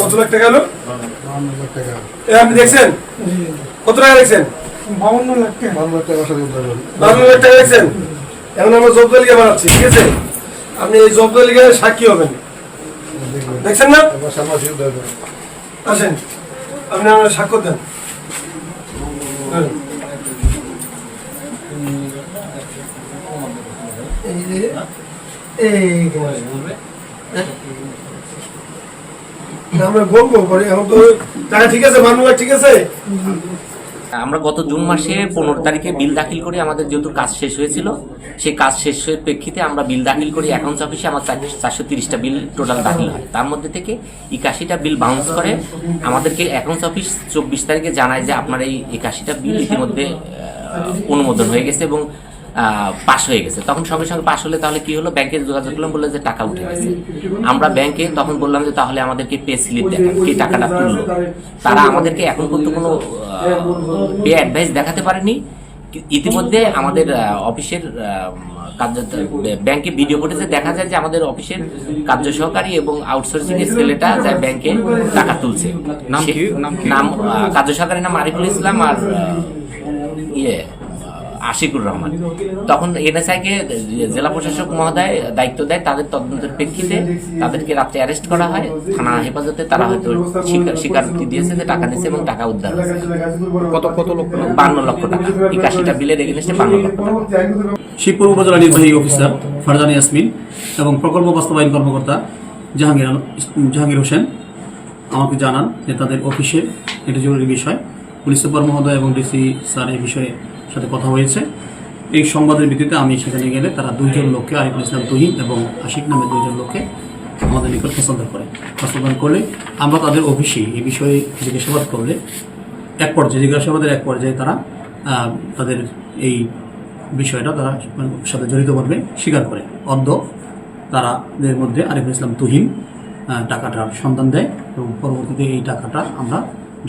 কত লাখ টাকা হলো? আপনি দেখছেন? কত টাকা দেখছেন? বাউন্ন লাখ টাকা। বাহান্ন লাখ টাকা লাখ দেখছেন? এখন আমরা জব তালিকা বানাচ্ছি ঠিক আছে? আপনি এই জব তালিকায় সাক্ষী হবেন। দেখছেন না? আসেন। আপনি আমার স্বাক্ষর দেন। হ্যাঁ। এই যে এই আমরা পরে এখন তো ঠিক আছে লাখ ঠিক আছে? আমরা গত জুন মাসে পনেরো তারিখে বিল দাখিল করি আমাদের যেহেতু কাজ শেষ হয়েছিল, সেই কাজ শেষ শেষের প্রেক্ষিতে আমরা বিল দাখিল করি অ্যাকাউন্টস অফিসে আমার চারশো তিরিশটা বিল টোটাল দাখিল হয়। তার মধ্যে থেকে একাশিটা বিল বাউন্স করে আমাদেরকে অ্যাকাউন্টস অফিস চব্বিশ তারিখে জানায় যে আপনার এই একাশিটা বিল ইতিমধ্যে অনুমোদন হয়ে গেছে এবং পাস হয়ে গেছে। তখন সঙ্গে সঙ্গে পাস হলে তাহলে কি হলো? ব্যাংকে যোগাযোগ করলাম বলল যে টাকা উঠে গেছে। আমরা ব্যাংকে তখন বললাম যে তাহলে আমাদেরকে পে স্লিপ দেখান কে টাকাটা তুললো? তারা আমাদেরকে এখন পর্যন্ত কোনো পে অ্যাডভাইস দেখাতে পারেনি। ইতিমধ্যে আমাদের অফিসের কার্য ব্যাংকে ভিডিও ফুটেজে দেখা যায় যে আমাদের অফিসের কার্য সহকারী এবং আউটসোর্সিং এর ছেলেটা যায় ব্যাংকে টাকা তুলছে। নাম? কার্য সহকারী নাম আরিফুল ইসলাম আর ইয়ে। আশিকুর রহমান। তখন এনএসআই কে জেলা প্রশাসক মহোদয় দায়িত্ব দেয়, তাদের তদন্তের প্রেক্ষিতে তাদেরকে রাত্রে অ্যারেস্ট করা হয়। থানা হেফাজতে তারা হয়তো স্বীকার- স্বীকারোক্তি দিয়েছে যে টাকা নিচ্ছে এবং টাকা উদ্ধার হয়েছে। কত কত লক্ষ বান্ন লক্ষ টাকা। একাশিটা বিলের এগেনস্টে বান্ন লক্ষ টাকা। শিবপুর উপজেলা নির্বাহী অফিসার ফারজানি ইয়াসমিন এবং প্রকল্প বাস্তবায়ন কর্মকর্তা জাহাঙ্গীর জাহাঙ্গীর হোসেন আমাকে জানান যে তাদের অফিসে এটা জরুরি বিষয়। পুলিশ সুপার মহোদয় এবং ডিসি স্যার এই বিষয়ে সাথে কথা হয়েছে। এই সংবাদের ভিত্তিতে আমি সেখানে গেলে তারা দুইজন লোককে আরিফুল ইসলাম তুহিন এবং আশিক নামে দুইজন লোককে আমাদের নিকট হস্তান্তর করে। হস্তান্তর করলে আমরা তাদের অফিসে এই বিষয়ে জিজ্ঞাসাবাদ করলে এক পর্যায়ে, জিজ্ঞাসাবাদের এক পর্যায়ে তারা তাদের এই বিষয়টা তারা সাথে জড়িত করবে স্বীকার করে। অদ্য তারা এর মধ্যে আরিফুল ইসলাম তুহিন টাকাটার সন্ধান দেয় এবং পরবর্তীতে এই টাকাটা আমরা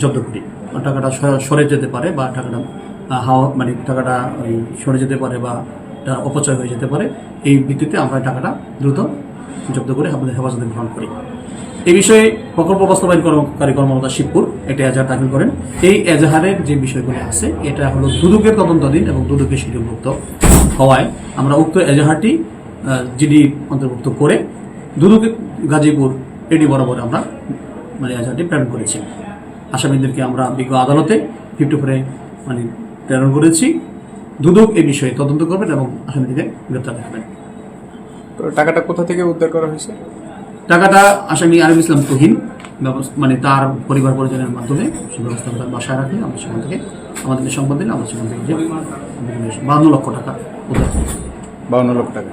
জব্দ করি। টাকাটা সরে যেতে পারে বা টাকাটা হাওয়া মানে টাকাটা ওই সরে যেতে পারে বা অপচয় হয়ে যেতে পারে, এই ভিত্তিতে আমরা টাকাটা দ্রুত জব্দ করে আমাদের হেফাজতে গ্রহণ করি। এই বিষয়ে প্রকল্প বাস্তবায়ন কর্মকারী কর্মকর্তা শিবপুর একটা এজাহার দাখিল করেন। এই এজাহারের যে বিষয়গুলি আছে, এটা হলো দুদকের তদন্তাধীন এবং দুদকের শিডিউলভুক্ত হওয়ায় আমরা উক্ত এজাহারটি জিডি অন্তর্ভুক্ত করে দুদক গাজীপুর এডি বরাবর আমরা মানে এজাহারটি প্রেরণ করেছি। আসামিদেরকে আমরা বিজ্ঞ আদালতে ফিফটি ফোরে মানে প্রেরণ করেছি। দুদক এ বিষয়ে তদন্ত করবেন এবং আসামিদেরকে গ্রেপ্তার দেখাবেন। তো টাকাটা কোথা থেকে উদ্ধার করা হয়েছে? টাকাটা আসামি আরিফ ইসলাম তুহিন মানে তার পরিবার পরিজনের মাধ্যমে সে ব্যবস্থা তার বাসায় রাখে। আমরা সেখান থেকে আমাদেরকে সংবাদ দিলে আমরা সেখান থেকে যে বান্ন লক্ষ টাকা উদ্ধার করেছে। বাউন্ন লক্ষ টাকা।